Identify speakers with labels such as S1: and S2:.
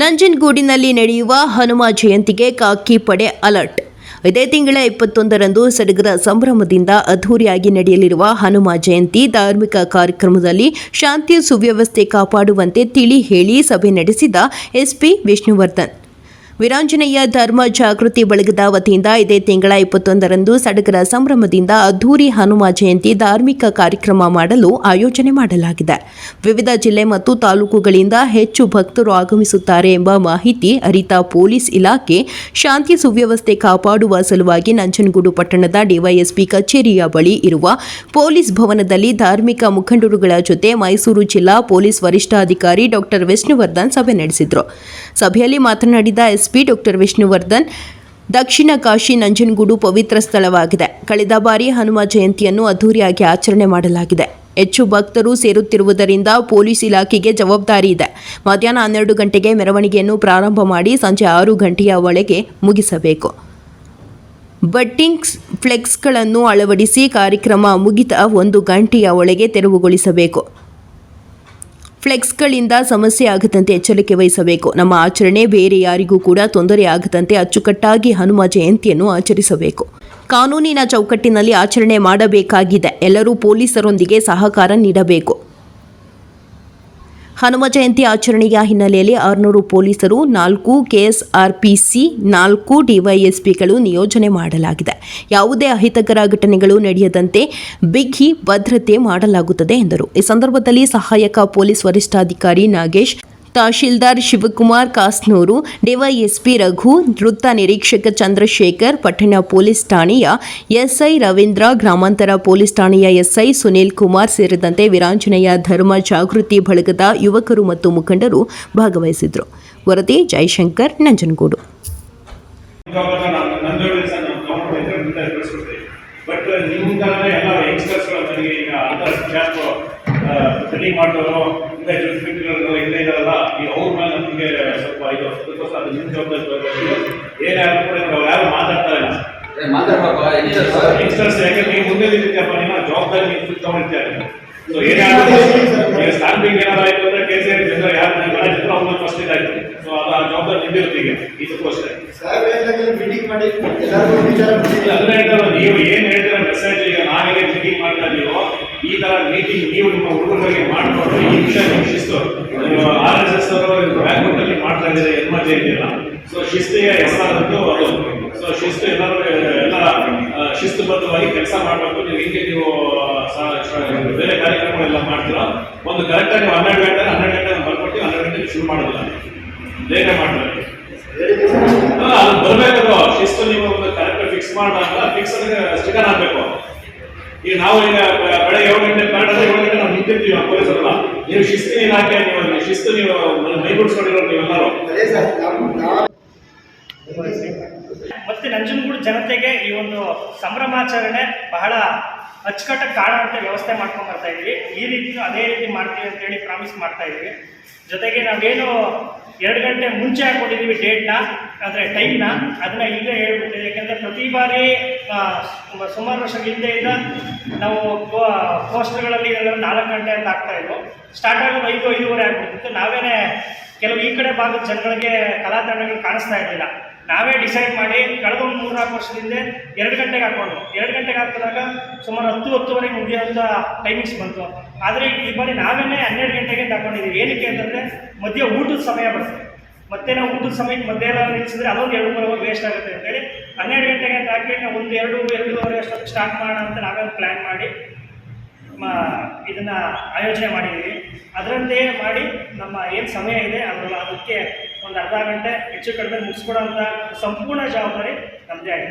S1: ನಂಜನಗೂಡಿನಲ್ಲಿ ನಡೆಯುವ ಹನುಮ ಜಯಂತಿಗೆ ಕಾಕಿ ಪಡೆ ಅಲರ್ಟ್. ಇದೇ ತಿಂಗಳ ಇಪ್ಪತ್ತೊಂದರಂದು ಸಡಗರ ಸಂಭ್ರಮದಿಂದ ಅದ್ದೂರಿಯಾಗಿ ನಡೆಯಲಿರುವ ಹನುಮ ಜಯಂತಿ ಧಾರ್ಮಿಕ ಕಾರ್ಯಕ್ರಮದಲ್ಲಿ ಶಾಂತಿ ಸುವ್ಯವಸ್ಥೆ ಕಾಪಾಡುವಂತೆ ತಿಳಿ ಹೇಳಿ ಸಭೆ ನಡೆಸಿದ ಎಸ್ಪಿ ವಿಷ್ಣುವರ್ಧನ್. ವೀರಾಂಜನೇಯ ಧರ್ಮ ಜಾಗೃತಿ ಬಳಗದ ವತಿಯಿಂದ ಇದೇ ತಿಂಗಳ ಇಪ್ಪತ್ತೊಂದರಂದು ಸಡಗರ ಸಂಭ್ರಮದಿಂದ ಅದ್ದೂರಿ ಹನುಮ ಜಯಂತಿ ಧಾರ್ಮಿಕ ಕಾರ್ಯಕ್ರಮ ಮಾಡಲು ಆಯೋಜನೆ ಮಾಡಲಾಗಿದೆ. ವಿವಿಧ ಜಿಲ್ಲೆ ಮತ್ತು ತಾಲೂಕುಗಳಿಂದ ಹೆಚ್ಚು ಭಕ್ತರು ಆಗಮಿಸುತ್ತಾರೆ ಎಂಬ ಮಾಹಿತಿ ಅರಿತ ಪೊಲೀಸ್ ಇಲಾಖೆ ಶಾಂತಿ ಸುವ್ಯವಸ್ಥೆ ಕಾಪಾಡುವ ಸಲುವಾಗಿ ನಂಜನಗೂಡು ಪಟ್ಟಣದ ಡಿವೈಎಸ್ಪಿ ಕಚೇರಿಯ ಬಳಿ ಇರುವ ಪೊಲೀಸ್ ಭವನದಲ್ಲಿ ಧಾರ್ಮಿಕ ಮುಖಂಡರುಗಳ ಜೊತೆ ಮೈಸೂರು ಜಿಲ್ಲಾ ಪೊಲೀಸ್ ವರಿಷ್ಠಾಧಿಕಾರಿ ಡಾಕ್ಟರ್ ವಿಷ್ಣುವರ್ಧನ್ ಸಭೆ ನಡೆಸಿದರು. ಸಭೆಯಲ್ಲಿ ಮಾತನಾಡಿದ ಎಸ್ಪಿ ಡಾಕ್ಟರ್ ವಿಷ್ಣುವರ್ಧನ್, ದಕ್ಷಿಣ ಕಾಶಿ ನಂಜನಗೂಡು ಪವಿತ್ರ ಸ್ಥಳವಾಗಿದೆ. ಕಳೆದ ಬಾರಿ ಹನುಮ ಜಯಂತಿಯನ್ನು ಅದ್ದೂರಿಯಾಗಿ ಆಚರಣೆ ಮಾಡಲಾಗಿದೆ. ಹೆಚ್ಚು ಭಕ್ತರು ಸೇರುತ್ತಿರುವುದರಿಂದ ಪೊಲೀಸ್ ಇಲಾಖೆಗೆ ಜವಾಬ್ದಾರಿ ಇದೆ. ಮಧ್ಯಾಹ್ನ ಹನ್ನೆರಡು ಗಂಟೆಗೆ ಮೆರವಣಿಗೆಯನ್ನು ಪ್ರಾರಂಭ ಮಾಡಿ ಸಂಜೆ ಆರು ಗಂಟೆಯ ಒಳಗೆ ಮುಗಿಸಬೇಕು. ಬಟ್ಟಿಂಗ್ಸ್ ಫ್ಲೆಕ್ಸ್ಗಳನ್ನು ಅಳವಡಿಸಿ ಕಾರ್ಯಕ್ರಮ ಮುಗಿದ ಒಂದು ಗಂಟೆಯ ಒಳಗೆ ತೆರವುಗೊಳಿಸಬೇಕು. ಫ್ಲೆಕ್ಸ್ಗಳಿಂದ ಸಮಸ್ಯೆ ಆಗದಂತೆ ಎಚ್ಚರಿಕೆ ವಹಿಸಬೇಕು. ನಮ್ಮ ಆಚರಣೆ ಬೇರೆ ಯಾರಿಗೂ ಕೂಡ ತೊಂದರೆ ಆಗದಂತೆ ಅಚ್ಚುಕಟ್ಟಾಗಿ ಹನುಮ ಜಯಂತಿಯನ್ನು ಆಚರಿಸಬೇಕು. ಕಾನೂನಿನ ಚೌಕಟ್ಟಿನಲ್ಲಿ ಆಚರಣೆ ಮಾಡಬೇಕಾಗಿದೆ. ಎಲ್ಲರೂ ಪೊಲೀಸರೊಂದಿಗೆ ಸಹಕಾರ ನೀಡಬೇಕು. ಹನುಮ ಜಯಂತಿ ಆಚರಣೆಯ ಹಿನ್ನೆಲೆಯಲ್ಲಿ ಆರುನೂರು ಪೊಲೀಸರು, ನಾಲ್ಕು ಕೆಎಸ್ಆರ್ಪಿಸಿ, ನಾಲ್ಕು ಡಿವೈಎಸ್ಪಿಗಳು ನಿಯೋಜನೆ ಮಾಡಲಾಗಿದೆ. ಯಾವುದೇ ಅಹಿತಕರ ಘಟನೆಗಳು ನಡೆಯದಂತೆ ಬಿಗಿ ಭದ್ರತೆ ಮಾಡಲಾಗುತ್ತದೆ ಎಂದರು. ಈ ಸಂದರ್ಭದಲ್ಲಿ ಸಹಾಯಕ ಪೊಲೀಸ್ ವರಿಷ್ಠಾಧಿಕಾರಿ ನಾಗೇಶ್ ತಹಶೀಲ್ದಾರ್ ಶಿವಕುಮಾರ್ ಕಾಸ್ನೂರು, ಡಿವೈಎಸ್ಪಿ ರಘು, ವೃತ್ತ ನಿರೀಕ್ಷಕ ಚಂದ್ರಶೇಖರ್, ಪಟ್ಟಣ ಪೊಲೀಸ್ ಠಾಣೆಯ ಎಸ್ಐ ರವೀಂದ್ರ, ಗ್ರಾಮಾಂತರ ಪೊಲೀಸ್ ಠಾಣೆಯ ಎಸ್ಐ ಸುನೀಲ್ ಕುಮಾರ್ ಸೇರಿದಂತೆ ವಿರಾಂಜನೆಯ ಧರ್ಮ ಜಾಗೃತಿ ಬಳಗದ ಯುವಕರು ಮತ್ತು ಮುಖಂಡರು ಭಾಗವಹಿಸಿದರು ವರದಿ ಜೈಶಂಕರ್, ನಂಜನಗೂಡು.
S2: ಹಿಂದೆ ಜುಡಿಸ್ಬಿಟ್ಟಿರೋರು ಹಿಂದೆ ಇದಾರಲ್ಲ ಈ ಅವ್ರ ಮೇಲೆ ನಮಗೆ ಸ್ವಲ್ಪ ಇದು ಅದಕ್ಕೋಸ್ಕರ ಅದು ನಿಮ್ಮ ಜವಾಬ್ದಾರಿ. ಏನೇ ಆದ್ರೂ ಕೂಡ ಅವ್ರು ಯಾರು
S3: ಮಾತಾಡ್ತಾರೆ
S2: ಯಂಗ್ಸ್ಟರ್ಸ್ ಯಾಕೆ ನೀವು ಮುಂದೆ ನಿಂತಿದ್ದೀಯಪ್ಪ ನಿಮ್ಮ ಜವಾಬ್ದಾರಿ ನೀವು ತಗೊಂಡಿರ್ತಾರೆ ಸೊ ಏನೇ ಆದ್ರೂ ಈಗ ಸ್ಟಾಂಪಿಂಗ್ ಏನಾದ್ರು ಆಯ್ತು ಅಂದ್ರೆ ಕೆ ಸಿ ಆರ್ ಜನರು ಯಾರು ಮ್ಯಾನೇಜ್ ಇದ್ರು ಅವ್ರನ್ನ ಫಸ್ಟ್ ಇದಾಯ್ತು ಸೊ ಅದು ಆ ಜವಾಬ್ದಾರಿ ನಿಂದಿರುತ್ತೆ ಈಗ. ಇದಕ್ಕೂ ಅಷ್ಟೇ
S4: ಮೀಟಿಂಗ್ ಮಾಡಿ ಎಲ್ಲರಿಗೂ ವಿಚಾರ
S2: ಇಲ್ಲ, ಅಂದ್ರೆ ನೀವು ಏನ್ ಹೇಳ್ತೀರ ಮೆಸೇಜ್ ಈಗ ನಾವೇನೇ ಮೀಟಿಂಗ್ ಮಾಡ್ತಾ ಇದೀವೋ ಈ ತರ ಮೀಟಿಂಗ್ ನೀವು ನಿಮ್ಮ ಹುಡುಗರಿಗೆ ಮಾಡ್ಕೊಂಡು ಈ ವಿಷಯ ನಿಮ್ಗೆ ಶಿಸ್ತು ನೀವು ಆರ್ ಎಸ್ ಎಸ್ ಅವರು ಬ್ಯಾಂಗ್ಳೂರ್ ಅಲ್ಲಿ ಮಾಡ್ತಾ ಇದೆಯಲ್ಲ ಸೊ ಶಿಸ್ತಿಗೆ ಹೆಸರಾದಂತೂ ಅದು ಸೊ ಶಿಸ್ತು ಎಲ್ಲರೂ, ಎಲ್ಲ ಶಿಸ್ತುಬದ್ಧವಾಗಿ ಕೆಲಸ ಮಾಡಬೇಕು. ನೀವು ಹಿಂಗೆ ನೀವು ಬೇರೆ ಕಾರ್ಯಕ್ರಮಗಳೆಲ್ಲ ಮಾಡ್ತೀರಾ? ಒಂದು ಕರೆಕ್ಟಾಗಿ ಹನ್ನೆರಡು ಗಂಟೆ ಹನ್ನೆರಡು ಗಂಟೆ ಬರ್ಕೊಟ್ಟು ಹನ್ನೆರಡು ಗಂಟೆಗೆ ಶುರು ಮಾಡೋದಿಲ್ಲ. ಬೇಗ ಮಾಡ್ತಾರೆ ಅದು ಬರ್ಬೇಕದು ಶಿಸ್ತು ನೀವು ಒಂದು ಕರೆಕ್ಟ್ ಫಿಕ್ಸ್ ಮಾಡಿದಾಗ ಫಿಕ್ಸ್ ಸ್ಟಿಕರ್ ಹಾಕ್ಬೇಕು ಈಗ ನಾವು ಈಗ ಬೆ- ಬೆಳಗ್ಗೆ ಏಳು ಗಂಟೆ, ಕರೆಕ್ಟ್ ಏಳು ಗಂಟೆ ನಾವು ನಿಂತಿರ್ತೀವಿ ಪೊಲೀಸರಲ್ಲ. ನೀವು ಶಿಸ್ತಿನ ಇಲಾಖೆ, ನೀವು ಶಿಸ್ತು ನೀವು ಮೈಗೂಡಿಸ್ಕೊಂಡಿರೋ ನೀವೆಲ್ಲರೂ.
S5: ಮತ್ತೆ ನಂಜನಗೂಡು ಜನತೆಗೆ ಈ ಒಂದು ಸಂಭ್ರಮಾಚರಣೆ ಬಹಳ ಅಚ್ಚುಕಟ್ಟಾಗಿ ಕಾಣುವಂತೆ ವ್ಯವಸ್ಥೆ ಮಾಡ್ಕೊಂಡು ಬರ್ತಾ ಇದ್ವಿ ಈ ರೀತಿ ಅದೇ ರೀತಿ ಮಾಡ್ತೀವಿ ಅಂತೇಳಿ ಪ್ರಾಮಿಸ್ ಮಾಡ್ತಾ ಇದೀವಿ ಜೊತೆಗೆ ನಾವೇನು ಎರಡು ಗಂಟೆ ಮುಂಚೆ ಹಾಕೊಂಡಿದ್ದೀವಿ ಡೇಟ್ನ ಅಂದರೆ ಟೈಮ್ನ, ಅದನ್ನ ಈಗ ಹೇಳ್ಬಿಡ್ತೀವಿ ಯಾಕೆಂದರೆ ಪ್ರತಿ ಬಾರಿ ಸುಮಾರು ವರ್ಷದ ಹಿಂದೆಯಿಂದ ನಾವು ಪೋಸ್ಟರ್ಗಳಲ್ಲಿ ಇದೆಲ್ಲ ನಾಲ್ಕು ಗಂಟೆ ಅಂತ ಆಗ್ತಾ ಇದ್ವು. ಸ್ಟಾರ್ಟ್ ಆಗೋದು ಐದು, ಐದೂವರೆ ಆಗ್ಬಿಡ್ತಿತ್ತು. ನಾವೇನೇ ಕೆಲವು ಈ ಕಡೆ ಭಾಗದ ಜನಗಳಿಗೆ ಕಲಾ ತಂಡಗಳು ಕಾಣಿಸ್ತಾ ಇರಲಿಲ್ಲ. ನಾವೇ ಡಿಸೈಡ್ ಮಾಡಿ ಕಳೆದ ಒಂದು ಮೂರ್ನಾಲ್ಕು ವರ್ಷದಿಂದ ಎರಡು ಗಂಟೆಗೆ ಹಾಕೊಂಡು ಎರಡು ಗಂಟೆಗೆ ಹಾಕಿದಾಗ ಸುಮಾರು ಹತ್ತು ಹತ್ತುವರೆಗೆ ಮುಗಿಯೋಂಥ ಟೈಮಿಂಗ್ಸ್ ಬಂತು. ಆದರೆ ಈ ಬಾರಿ ನಾವೇನೇ ಹನ್ನೆರಡು ಗಂಟೆಗೆ ತಗೊಂಡಿದ್ದೀವಿ. ಏನಕ್ಕೆ ಅಂತಂದರೆ ಮಧ್ಯ ಊಟದ ಸಮಯ ಬರುತ್ತೆ ಮತ್ತೆ ನಾವು ಊಟದ ಸಮಯಕ್ಕೆ ಮಧ್ಯೆ ನಿಲ್ಲಿಸಿದ್ರೆ ಅದೊಂದು ಎರಡು ಮೂರು ವೇಸ್ಟ್ ಆಗುತ್ತೆ ಅಂತೇಳಿ ಹನ್ನೆರಡು ಗಂಟೆಗೆ ಅಂತ ಹಾಕಿ ಒಂದು ಎರಡು, ಎರಡೂವರೆ ಅಷ್ಟೊತ್ತು ಸ್ಟಾರ್ಟ್ ಮಾಡೋಣ ಅಂತ ನಾವೇ ಪ್ಲ್ಯಾನ್ ಮಾಡಿ ಇದನ್ನು ಆಯೋಜನೆ ಮಾಡಿದ್ದೀವಿ. ಅದರಂತೆಯೇ ಮಾಡಿ ನಮ್ಮ ಏನು ಸಮಯ ಇದೆ ಅದರ ಅದಕ್ಕೆ ಒಂದು ಅರ್ಧ ಗಂಟೆ ಹೆಚ್ಚು ಕಡಿಮೆ ಮುಗಿಸ್ಕೊಡೋಂಥ ಸಂಪೂರ್ಣ ಜವಾಬ್ದಾರಿ ನಮ್ಮದೇ ಆಗಿದೆ.